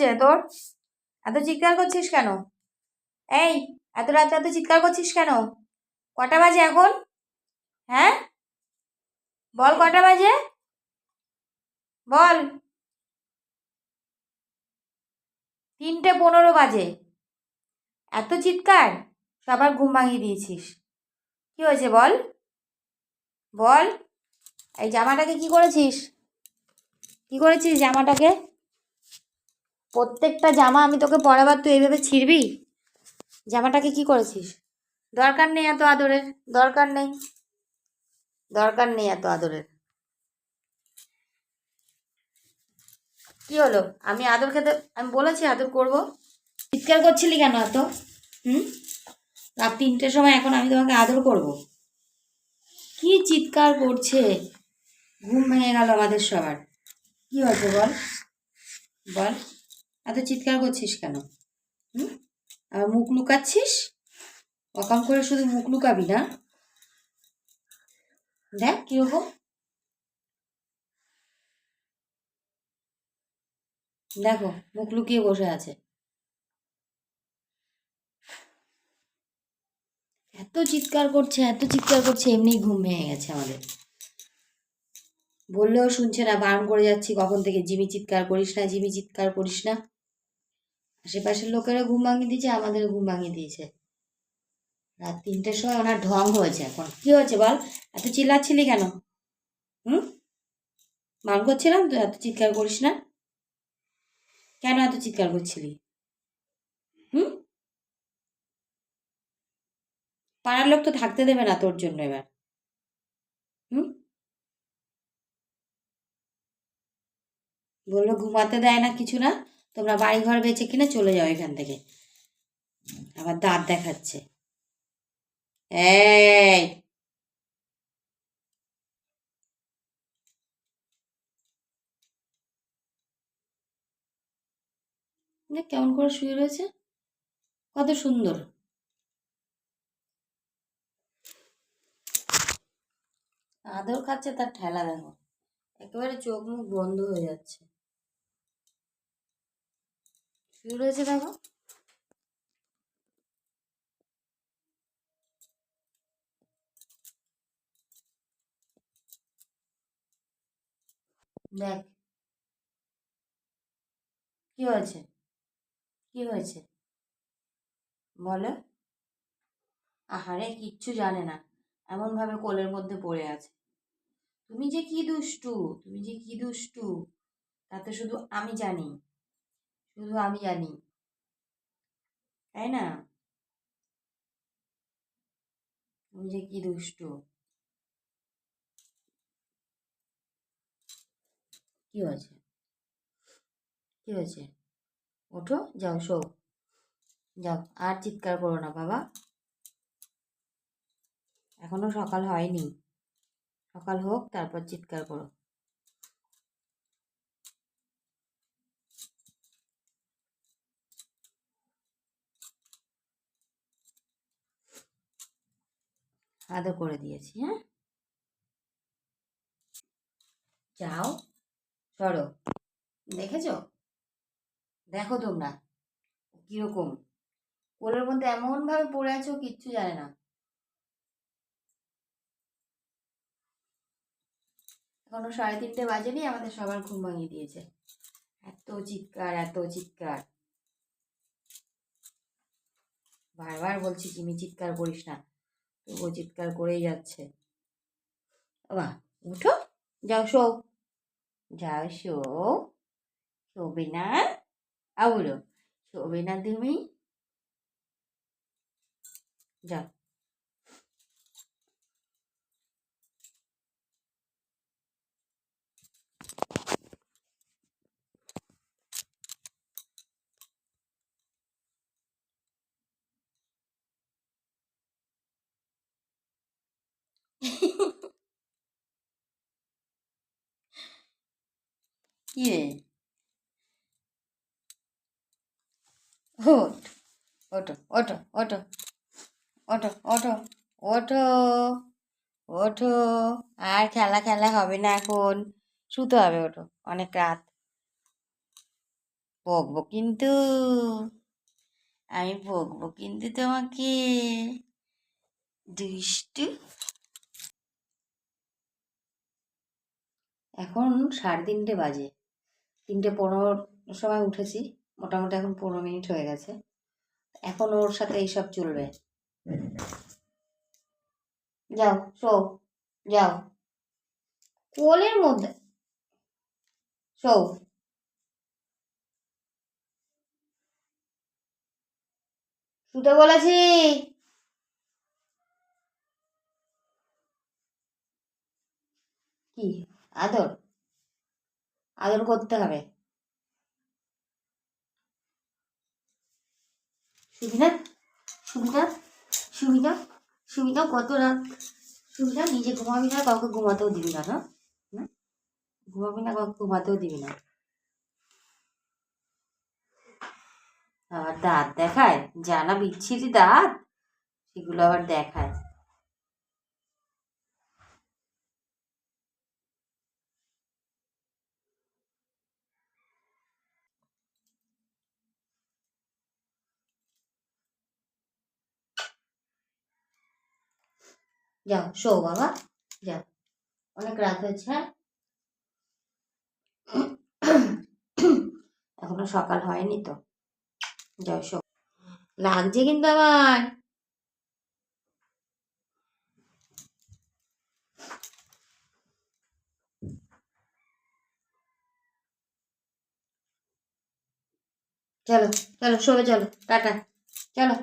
হচ্ছে তোর? এত চিৎকার করছিস কেন? এই, এত রাতে এত চিৎকার করছিস কেন? কটা বাজে এখন? হ্যাঁ? বল কটা বাজে? বল। তিনটে পনেরো বাজে। এত চিৎকার? সবার ঘুম ভাঙিয়ে দিয়েছিস। কি হয়েছে বল? বল। এই জামাটাকে কি করেছিস? কি করেছিস জামাটাকে? প্রত্যেকটা জামা আমি তোকে পরাবার তুই এইভাবে ছিঁড়বি? জামাটাকে কি করেছিস? দরকার নেই এত আদরের, দরকার নেই। দরকার নেই এত আদরের। কি হলো? আমি আদর খেতে, আমি বলেছি আদর করব। চিৎকার করছিলি কেন এত? হুম? রাত তিনটের সময় এখন আমি তোমাকে আদর করব। কি চিৎকার করছে? ঘুম ভেঙে গেল আমাদের সবার। কি হয়েছে বল? বল। এত চিৎকার করছিস কেন? হুম? আর মুখ লুকাচ্ছিস? অকাম করে শুধু মুখ লুকাবি না? দেখ কীরকম দেখো, মুখ লুকিয়ে বসে আছে। এত চিৎকার করছে, এত চিৎকার করছে এমনি ঘুম ভেঙে গেছে আমাদের। বললেও শুনছে না, বারণ করে যাচ্ছি কখন থেকে? জিমি, চিৎকার করিস না, জিমি, চিৎকার করিস না। আশেপাশের লোকেরা ঘুম ভাঙিয়ে দিয়েছে আমাদের ঘুম ভাঙিয়ে দিয়েছে। রাত তিনটের সময় ওনার ঢং হয়েছে এখন। কি হয়েছে বল? এত চিল্লাচ্ছিলি কেন? হুম? বারণ করছিলাম তুই এত চিৎকার করিস না? কেন এত চিৎকার করছিলি? হুম? পাড়ার লোক তো থাকতে দেবে না তোর জন্য এবার। হুম? বলল, ঘুমাতে দেয় না কিছু না, তোমরা বাড়ি ঘর বেঁচে কিনে চলে যাও এখান থেকে। আবার দাঁত দেখাচ্ছে। এই! কেমন করে শুয়ে রয়েছে। কত সুন্দর। আদর খাচ্ছে তার ঠেলা, দেখো। একেবারে চোখ মুখ বন্ধ হয়ে যাচ্ছে। শুয়ে রয়েছে দেখো। দেখ। কি হয়েছে? কি হয়েছে? বলো। আহারে, কিচ্ছু জানে না। এমনভাবে কোলের মধ্যে পড়ে আছে। তুমি যে কি দুষ্টু, তুমি যে কি দুষ্টু, তাতে শুধু আমি জানি। শুধু আমি জানি। তাই না? যে কি দুষ্ট। কি হয়েছে? কি হয়েছে? ওঠো, যাও শো যাও, আর চিৎকার করো না, বাবা। এখনও সকাল হয়নি। সকাল হোক, তারপর চিৎকার করো। আদর করে দিয়েছি হ্যাঁ? যাও, সরো। দেখেছ? দেখো তোমরা, কীরকম। কোলের মধ্যে এমনভাবে পড়ে আছো, কিচ্ছু জানে না। এখনও সাড়ে তিনটে বাজেনি, আমাদের সবার ঘুম ভাঙিয়ে দিয়েছে। এত চিৎকার এত চিৎকার। বারবার বলছি জিমি চিৎকার করিস না। তবুও চিৎকার করেই যাচ্ছে। বাহ, উঠো, যাও শো। যাও শো। শোবে না আউলো শোবে না তুমি? যাও। কি রে ওঠ ওঠো ওঠো ওঠো ওঠো ওঠো ওঠো ওঠো আর খেলা খেলা হবে না এখন। শুতে হবে ওঠো, অনেক রাত। বকবো কিন্তু। আমি বকবো কিন্তু তোমাকে। দুষ্টু। এখন সাড়ে তিনটে বাজে। তিনটে পনেরোর সময় উঠেছি, মোটামুটি এখন পনেরো মিনিট হয়ে গেছে। এখন ওর সাথে এইসব চলবে। যাও শো যাও। কোলের মধ্যে শো শুতে বলেছি। কি? আদর। আদর করতে হবে। সুবিধা? সুবিধা? সুবিধা? সুবিধা কত রাত? সুবিধা? নিজে ঘুমাবি না, কাউকে ঘুমাতেও দিবি না না? ঘুমাবি না, কাউকে ঘুমাতেও দিবি না। আবার দাঁত দেখায় জানা বিচ্ছিরি দাঁত, সেগুলো আবার দেখায়। যাও শো বাবা, যাও। অনেক রাত হয়েছে হ্যাঁ? এখনও সকাল হয়নি তো। যাও শো লাগছে কিন্তু আমার চলো চলো, শোবে, চলো, টাটা। চলো।